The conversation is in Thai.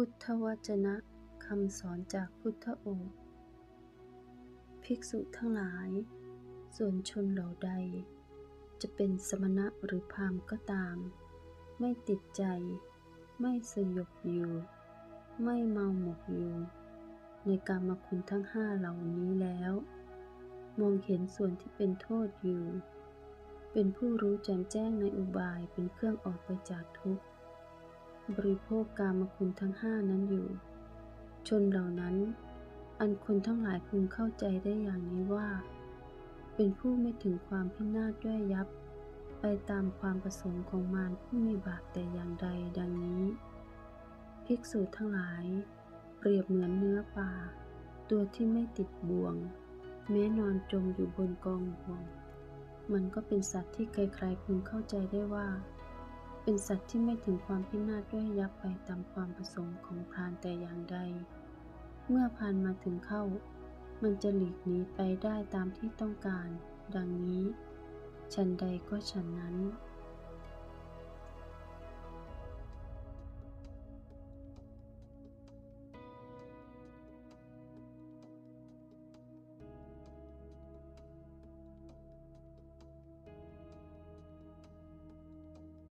พุทธวจนะคำสอนจากพุทธโอษฐ์ภิกษุทั้งหลาย ส่วนชนเหล่าใด จะเป็นสมณะหรือพราหมณ์ก็ตาม ไม่ติดใจ ไม่สยบอยู่ ไม่เมาหมกอยู่ ในกามคุณทั้งห้าเหล่านี้แล้ว มองเห็นส่วนที่เป็นโทษอยู่ เป็นผู้รู้แจ่มแจ้งในอุบายเป็นเครื่องออกไปจากทุกข์ บริโภคกามคุณทั้งห้านั้นอยู่ ชนเหล่านั้น อันคนทั้งหลายพึงเข้าใจได้อย่างนี้ว่า เป็นผู้ไม่ถึงความพินาศด้วยยับ ไปตามความประสงค์ของมารผู้มีบาปแต่อย่างใดดังนี้ ภิกษุทั้งหลาย เปรียบเหมือนเนื้อปลาตัวที่ไม่ติดบ่วง แม้นอนจมอยู่บนกองบ่วง มันก็เป็นสัตว์ที่ใครๆพึงเข้าใจได้ว่า เป็นสัตว์ที่ไม่ถึงความพินาศด้วยยับไปตามความประสงค์ของพรานแต่อย่างใด เมื่อพรานมาถึงเข้า มันจะหลีกหนีไปได้ตามที่ต้องการ ดังนี้ ฉันใดก็ฉันนั้น